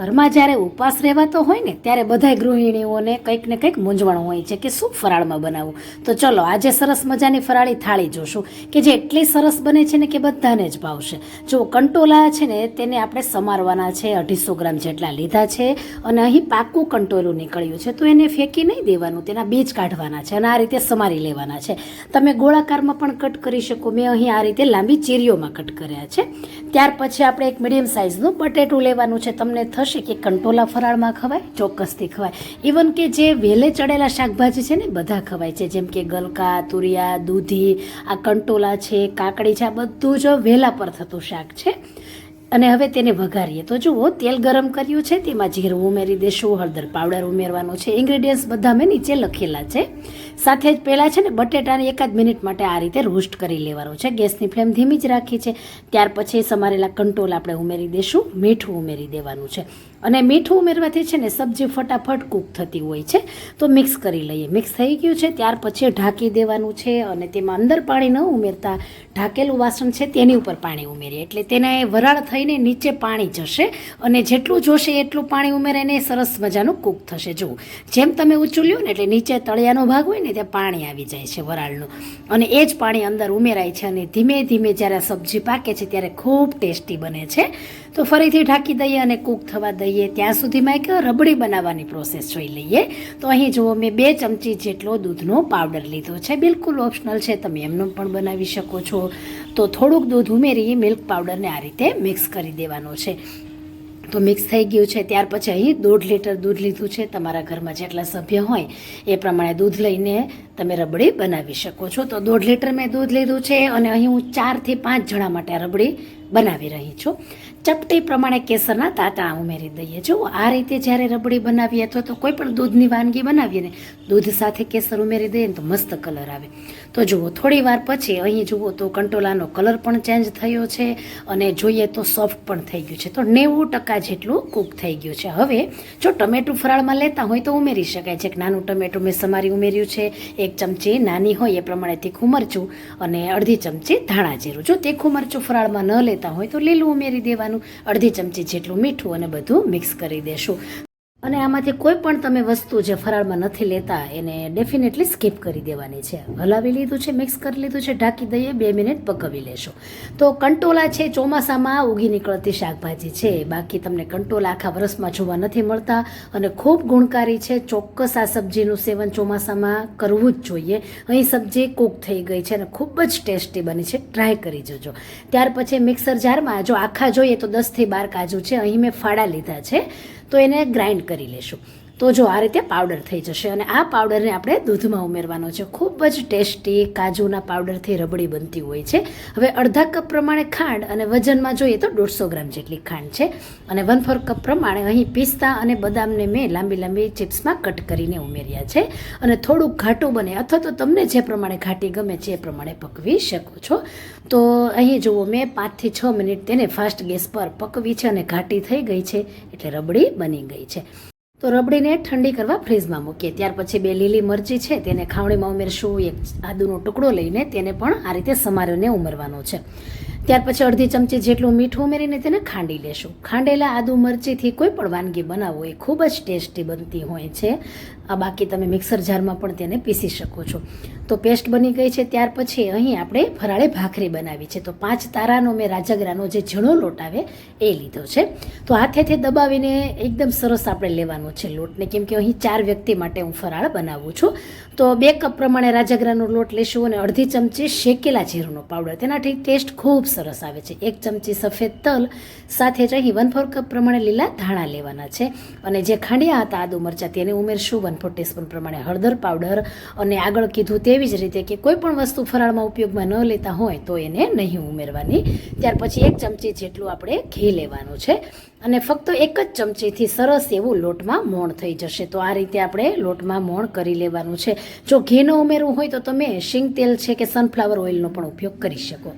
ઘરમાં જ્યારે ઉપવાસ રહેવાતો હોય ને, ત્યારે બધાય ગૃહિણીઓને કંઈક ને કંઈક મૂંઝવણ હોય છે કે શું ફરાળમાં બનાવવું તો ચલો, આજે સરસ મજાની ફરાળી થાળી જોશું કે જે એટલી સરસ બને છે ને કે બધાને જ ભાવશે. જો કંટોલા છે ને, તેને આપણે સમારવાના છે, અઢીસો ગ્રામ જેટલા લીધા છે અને અહીં પાકું કંટોલું નીકળ્યું છે, તો એને ફેંકી નહીં દેવાનું, તેના બીજ કાઢવાના છે અને આ રીતે સમારી લેવાના છે. તમે ગોળાકારમાં પણ કટ કરી શકો, મેં અહીં આ રીતે લાંબી ચીરીઓમાં કટ કર્યા છે. ત્યાર પછી આપણે એક મીડિયમ સાઇઝનું બટેટું લેવાનું છે, તમને થશે કે કંટોલા ફરાળમાં ખવાય, ચોક્કસથી ખવાય. ઇવન કે જે વેલે ચડેલા શાકભાજી છે ને, બધા ખવાય છે. જેમ કે ગલકા, તુરિયા, દૂધી, આ કંટોલા છે, કાકડી છે, આ બધું જ વેલા પર થતું શાક છે. અને હવે તેને વઘારીએ. તો જુઓ, તેલ ગરમ કર્યું છે, તેમાં જીરું ઉમેરી દેશું, હળદર પાવડર ઉમેરવાનો છે. ઇન્ગ્રેડિયન્ટ્સ બધા મેં નીચે લખેલા છે. સાથે જ પહેલાં છે ને બટેટાને એકાદ મિનિટ માટે આ રીતે રોસ્ટ કરી લેવાનો છે. ગેસની ફ્લેમ ધીમી જ રાખી છે. ત્યાર પછી સમારેલા કંટોલ આપણે ઉમેરી દઈશું મીઠું ઉમેરી દેવાનું છે. અને મીઠું ઉમેરવાથી છે ને સબ્જી ફટાફટ કૂક થતી હોય છે. તો મિક્સ કરી લઈએ. મિક્સ થઈ ગયું છે, ત્યાર પછી ઢાંકી દેવાનું છે અને તેમાં અંદર પાણી ન ઉમેરતા ઢાંકેલું વાસણ છે તેની ઉપર પાણી ઉમેરીએ. એટલે તેને વરાળ થઈને નીચે પાણી જશે અને જેટલું જોશે એટલું પાણી ઉમેરીને સરસ મજાનું કૂક થશે. જુઓ, જેમ તમે ઉચુલ્યો ને એટલે નીચે તળિયાનો ભાગ હોય ને ત્યાં પાણી આવી જાય છે વરાળનું. અને એ જ પાણી અંદર ઉમેરાય છે અને ધીમે ધીમે જ્યારે સબ્જી પાકે છે ત્યારે ખૂબ ટેસ્ટી બને છે. તો ફરીથી ઢાંકી દઈએ અને કૂક થવા દઈએ. ત્યાં સુધીમાં એક રબડી બનાવવાની પ્રોસેસ જોઈ લઈએ. તો અહીં જુઓ, મેં બે ચમચી જેટલો દૂધનો પાવડર લીધો છે. બિલકુલ ઓપ્શનલ છે. તમે એમનું પણ બનાવી શકો છો. તો થોડુંક દૂધ ઉમેરી મિલ્ક પાવડરને આ રીતે મિક્સ કરી દેવાનો છે. તો મિક્સ થઈ ગયું છે. ત્યાર પછી અહીં દોઢ લીટર દૂધ લીધું છે. તમારા ઘરમાં જેટલા સભ્ય હોય, એ પ્રમાણે દૂધ લઈને તમે રબડી બનાવી શકો છો. તો દોઢ લીટર મેં દૂધ લીધું છે અને અહીં હું ચારથી પાંચ જણા માટે રબડી બનાવી રહી છું. ચપટી પ્રમાણે કેસરના તાતા ઉમેરી દઈએ. જો આ રીતે જ્યારે રબડી બનાવીએ અથવા તો કોઈ પણ દૂધની વાનગી બનાવીએ ને, દૂધ સાથે કેસર ઉમેરી દઈએ ને તો મસ્ત કલર આવે. તો જુઓ, થોડી વાર પછી અહીં જુઓ તો કંટોલાનો કલર પણ ચેન્જ થયો છે અને જોઈએ તો સોફ્ટ પણ થઈ ગયું છે. તો નેવું ટકા જેટલું કૂક થઈ ગયું છે. હવે જો ટમેટું ફરાળમાં લેતા હોય તો ઉમેરી શકાય છે. કે નાનું ટમેટું મેં સમારી ઉમેર્યું છે એક ચમચી નાની હોય એ પ્રમાણે તીખું મરચું અને અડધી ચમચી ધાણા જીરું. જો તીખું મરચું ફરાળમાં ન લેતા હોય તો લીલું ઉમેરી દેવાનું. અડધી ચમચી જેટલું મીઠું અને બધું મિક્સ કરી દેશું. અને આમાંથી કોઈ પણ તમે વસ્તુ જે ફરાળમાં નથી લેતા, એને ડેફિનેટલી સ્કીપ કરી દેવાની છે. હલાવી લીધું છે મિક્સ કરી લીધું છે, ઢાંકી દઈએ, બે મિનિટ પકવી લેશો. તો કંટોલા છે, ચોમાસામાં ઉગી નીકળતી શાકભાજી છે. બાકી તમને કંટોલા આખા વરસમાં જોવા નથી મળતા અને ખૂબ ગુણકારી છે. ચોક્કસ આ સબ્જીનું સેવન ચોમાસામાં કરવું જ જોઈએ. અહીં સબ્જી કૂક થઈ ગઈ છે અને ખૂબ જ ટેસ્ટી બની છે. ટ્રાય કરી જજો. ત્યાર પછી મિક્સર જારમાં જો આખા જોઈએ તો દસથી બાર કાજુ છે. અહીં મેં ફાડા લીધા છે. તો એને ગ્રાઇન્ડ કરી લેશું. તો જો આ રીતે પાવડર થઈ જશે અને આ પાવડરને આપણે દૂધમાં ઉમેરવાનો છે. ખૂબ જ ટેસ્ટી કાજુના પાવડરથી રબડી બનતી હોય છે. હવે અડધા કપ પ્રમાણે ખાંડ અને વજનમાં જોઈએ તો દોઢસો ગ્રામ જેટલી ખાંડ છે. અને વન ફોર કપ પ્રમાણે અહીં પિસ્તા અને બદામને મેં લાંબી લાંબી ચિપ્સમાં કટ કરીને ઉમેર્યા છે. અને થોડુંક ઘાટું બને અથવા તો તમને જે પ્રમાણે ઘાટી ગમે છે એ પ્રમાણે પકવી શકો છો. તો અહીં જુઓ, મેં પાંચથી છ મિનિટ તેને ફાસ્ટ ગેસ પર પકવી છે અને ઘાટી થઈ ગઈ છે એટલે રબડી બની ગઈ છે. તો રબડીને ઠંડી કરવા ફ્રીજમાં મૂકીએ. ત્યાર પછી બે લીલી મરચી છે, તેને ખાવણીમાં ઉમેરશું એક આદુનો ટુકડો લઈને તેને પણ આ રીતે સમારીને ઉમેરવાનો છે. ત્યાર પછી અડધી ચમચી જેટલું મીઠું ઉમેરીને તેને ખાંડી લેશું. ખાંડેલા આદુ મરચીથી કોઈ પણ વાનગી બનાવો એ ખૂબ જ ટેસ્ટી બનતી હોય છે. આ બાકી તમે મિક્સર જારમાં પણ તેને પીસી શકો છો. તો પેસ્ટ બની ગઈ છે, ત્યાર પછી અહીં આપણે ફરાળે ભાખરી બનાવી છે. તો પાંચ તારાનો મેં રાજાગરાનો જે ઝીણો લોટ આવે, એ લીધો છે. તો હાથેથી દબાવીને એકદમ સરસ આપણે લેવાનો છે લોટને, કેમ કે અહીં ચાર વ્યક્તિ માટે હું ફરાળ બનાવું છું. તો બે કપ પ્રમાણે રાજાગરાનો લોટ લેશું અને અડધી ચમચી શેકેલા જીરુંનો પાવડર. તેનાથી ટેસ્ટ ખૂબ સરસ આવે છે. એક ચમચી સફેદ તલ, સાથે જ અહીં વન ફોર કપ પ્રમાણે લીલા ધાણા લેવાના છે. અને જે ખાંડિયા હતા આદુ મરચાં, તેને ઉમેરશું વન ફોર ટીસ્પૂન પ્રમાણે હળદર પાવડર અને આગળ કીધું તેવી જ રીતે કે કોઈ પણ વસ્તુ ફરાળમાં ઉપયોગમાં ન લેતા હોય તો એને નહીં ઉમેરવાની. ત્યાર પછી એક ચમચી જેટલું આપણે ઘી લેવાનું છે અને ફક્ત એક જ ચમચીથી સરસ એવું લોટમાં મોણ થઈ જશે. તો આ રીતે આપણે લોટમાં મોણ કરી લેવાનું છે. જો ઘી ન ઉમેરવું હોય તો તમે શીંગ તેલ છે કે સનફ્લાવર ઓઇલનો પણ ઉપયોગ કરી શકો.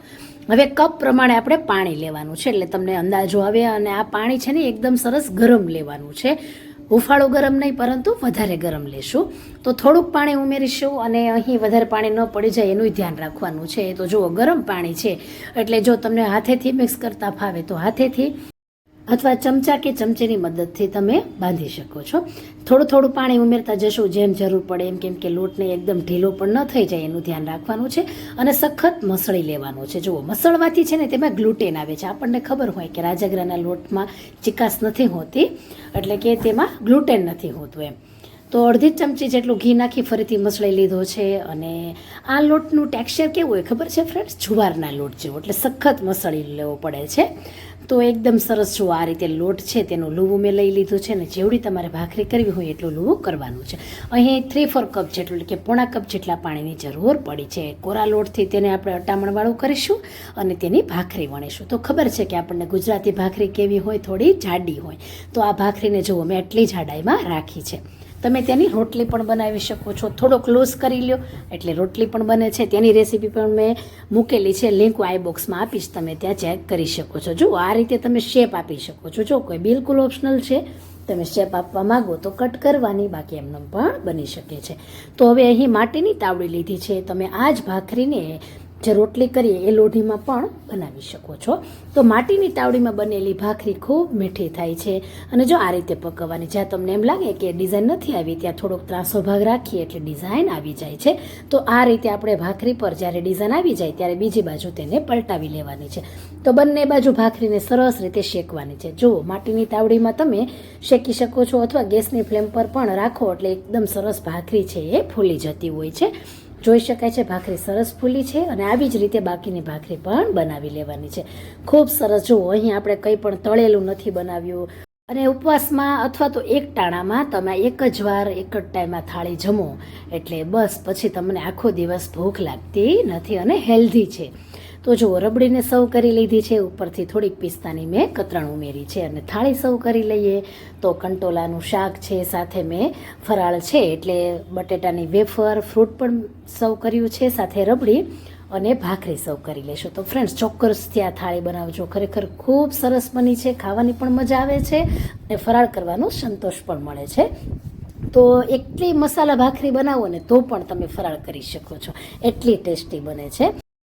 હવે કપ પ્રમાણે આપણે પાણી લેવાનું છે. એટલે તમને અંદાજો આવે અને આ પાણી છે ને એકદમ સરસ ગરમ લેવાનું છે. હુંફાળું ગરમ નહીં, પરંતુ વધારે ગરમ લેશું. તો થોડુંક પાણી ઉમેરીશું અને અહીં વધારે પાણી ન પડી જાય એનું ધ્યાન રાખવાનું છે. તો જુઓ, ગરમ પાણી છે. એટલે જો તમને હાથેથી મિક્સ કરતા ફાવે તો હાથેથી અથવા ચમચા કે ચમચીની મદદથી તમે બાંધી શકો છો. થોડું થોડું પાણી ઉમેરતા જશો, જેમ જરૂર પડે એમ કેમ કે લોટને એકદમ ઢીલો પણ ન થઈ જાય એનું ધ્યાન રાખવાનું છે. અને સખત મસળી લેવાનું છે. જુઓ, મસળવાથી છે ને તેમાં ગ્લુટેન આવે છે. આપણને ખબર હોય કે રાજાગરાના લોટમાં ચિકાસ નથી હોતી, એટલે કે તેમાં ગ્લુટેન નથી હોતું એમ. તો અડધી ચમચી જેટલું ઘી નાખી ફરીથી મસળી લીધો છે. અને આ લોટનું ટેક્સચર કેવું હોય ખબર છે ફ્રેન્ડ્સ જુવારના લોટ જેવો. એટલે સખત મસળી લેવો પડે છે. તો એકદમ સરસ જો આ રીતે લોટ છે, તેનું લૂવું મેં લઈ લીધું છે ને જેવડી તમારે ભાખરી કરવી હોય એટલું લૂવું કરવાનું છે. અહીં થ્રી ફોર કપ જેટલું એટલે કે પોણા કપ જેટલા પાણીની જરૂર પડી છે. કોરા લોટથી તેને આપણે અટામણવાળું કરીશું અને તેની ભાખરી વણીશું. તો ખબર છે કે આપણને ગુજરાતી ભાખરી કેવી હોય, થોડી જાડી હોય. તો આ ભાખરીને જુઓ, મેં આટલી જાડાઈમાં રાખી છે. તમે તેની રોટલી પણ બનાવી શકો છો. થોડો ક્લોઝ કરી લ્યો. એટલે રોટલી પણ બને છે. તેની રેસીપી પણ મેં મૂકેલી છે. લિંક આઈ બોક્સમાં આપીશ તમે. ત્યાં ચેક કરી શકો છો. જો આ રીતે તમે શેપ આપી શકો છો. જો કોઈ બિલકુલ ઓપ્શનલ છે, તમે શેપ આપવા માંગો તો કટ કરવાની. બાકી એમને પણ બની શકે છે. તો હવે અહીં માટીની તાવડી લીધી છે. તમે આ જ ભાખરીને જે રોટલી કરીએ એ લોઢીમાં પણ બનાવી શકો છો. તો માટીની તાવડીમાં બનેલી ભાખરી ખૂબ મીઠી થાય છે. અને જો આ રીતે પકવવાની, જ્યાં તમને એમ લાગે કે ડિઝાઇન નથી આવી, ત્યાં થોડોક ત્રાસો ભાગ રાખીએ એટલે ડિઝાઇન આવી જાય છે. તો આ રીતે આપણે ભાખરી પર જ્યારે ડિઝાઇન આવી જાય, ત્યારે બીજી બાજુ તેને પલટાવી લેવાની છે. તો બંને બાજુ ભાખરીને સરસ રીતે શેકવાની છે. જુઓ, માટીની તાવડીમાં તમે શેકી શકો છો અથવા ગેસની ફ્લેમ પર પણ રાખો એટલે એકદમ સરસ ભાખરી છે એ ફૂલી જતી હોય છે. જોઈ શકાય છે, ભાખરી સરસ ફૂલી છે અને આવી જ રીતે બાકીની ભાખરી પણ બનાવી લેવાની છે. ખૂબ સરસ. જુઓ, અહીં આપણે કંઈ પણ તળેલું નથી બનાવ્યું. અને ઉપવાસમાં અથવા તો એક ટાણામાં તમે એક જ વાર, એક જ ટાઈમમાં થાળી જમો. એટલે બસ, પછી તમને આખો દિવસ ભૂખ લાગતી નથી અને હેલ્ધી છે. તો જુઓ, રબડીને સર્વ કરી લીધી છે. ઉપરથી થોડીક પિસ્તાની મેં કતરણ ઉમેરી છે અને થાળી સર્વ કરી લઈએ. તો કંટોલાનું શાક છે, સાથે મેં ફરાળ છે. એટલે બટેટાની વેફર, ફ્રૂટ પણ સર્વ કર્યું છે. સાથે રબડી અને ભાખરી સર્વ કરી લેશો. તો ફ્રેન્ડ્સ ચોક્કસથી આ થાળી બનાવજો. ખરેખર ખૂબ સરસ બની છે, ખાવાની પણ મજા આવે છે અને ફરાળ કરવાનો સંતોષ પણ મળે છે. તો એટલી મસાલા ભાખરી બનાવો ને તો પણ તમે ફરાળ કરી શકો છો. એટલી ટેસ્ટી બને છે.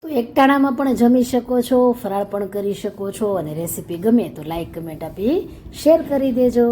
તો એકટાણામાં પણ જમી શકો છો, ફરાળ પણ કરી શકો છો અને રેસીપી ગમે તો લાઈક કમેન્ટ આપી શેર કરી દેજો.